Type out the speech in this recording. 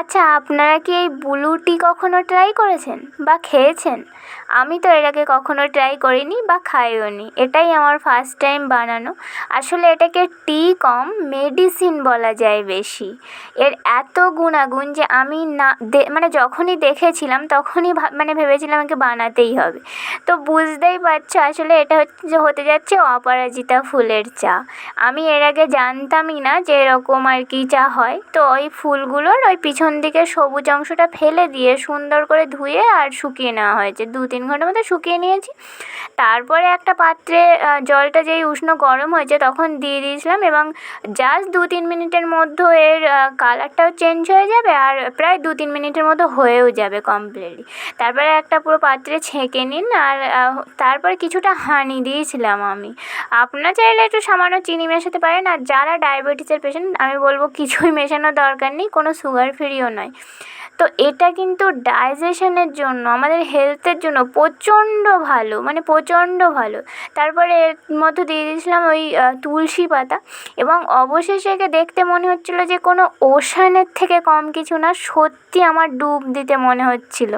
আচ্ছা আপনারা কি এই ব্লু টি কখনও ট্রাই করেছেন বা খেয়েছেন? আমি তো এর আগে কখনও ট্রাই করিনি বা খাইও নি এটাই আমার ফার্স্ট টাইম বানানো। আসলে এটাকে টি কম মেডিসিন বলা যায় বেশি। এর এত গুণাগুণ যে আমি না মানে যখনই দেখেছিলাম তখনই মানে ভেবেছিলাম আমাকে বানাতেই হবে। তো বুঝতেই পারছ, আসলে এটা হচ্ছে হতে যাচ্ছে অপরাজিতা ফুলের চা। আমি এর আগে জানতামই না যে এরকম আর কি চা হয়। তো ওই ফুলগুলোর ওই পিছন দিকের সবুজ অংশটা ফেলে দিয়ে সুন্দর করে ধুয়ে আর শুকিয়ে নেওয়া হয়েছে। দু তিন ঘণ্টা মতো শুকিয়ে নিয়েছি। তারপরে একটা পাত্রে জলটা যেই উষ্ণ গরম হয়েছে তখন দিয়ে দিয়েছিলাম এবং জাস্ট দু তিন মিনিটের মধ্যে এর কালারটাও চেঞ্জ হয়ে যাবে আর প্রায় দু তিন মিনিটের মতো হয়েও যাবে কমপ্লিটলি তারপরে একটা পুরো পাত্রে ছেঁকে নিন আর তারপর কিছুটা হানি দিয়েছিলাম আমি। আপনার চাইলে একটু সামান্য চিনি মেশাতে পারেন আর যারা ডায়াবেটিসের পেশেন্ট আমি বলব কিছুই মেশানোর দরকার নেই, কোনো সুগার ফ্রিও নয়। তো এটা কিন্তু ডাইজেশনের জন্য, আমাদের হেলথের জন্য প্রচণ্ড ভালো মানে প্রচণ্ড ভালো। তারপরে এর মধ্যে দিয়ে দিয়েছিলাম ওই তুলসী পাতা এবং অবশেষে একে দেখতে মনে হচ্ছিল যে কোনো ওশানের থেকে কম কিছু না, সত্যি আমার ডুব দিতে মনে হচ্ছিল।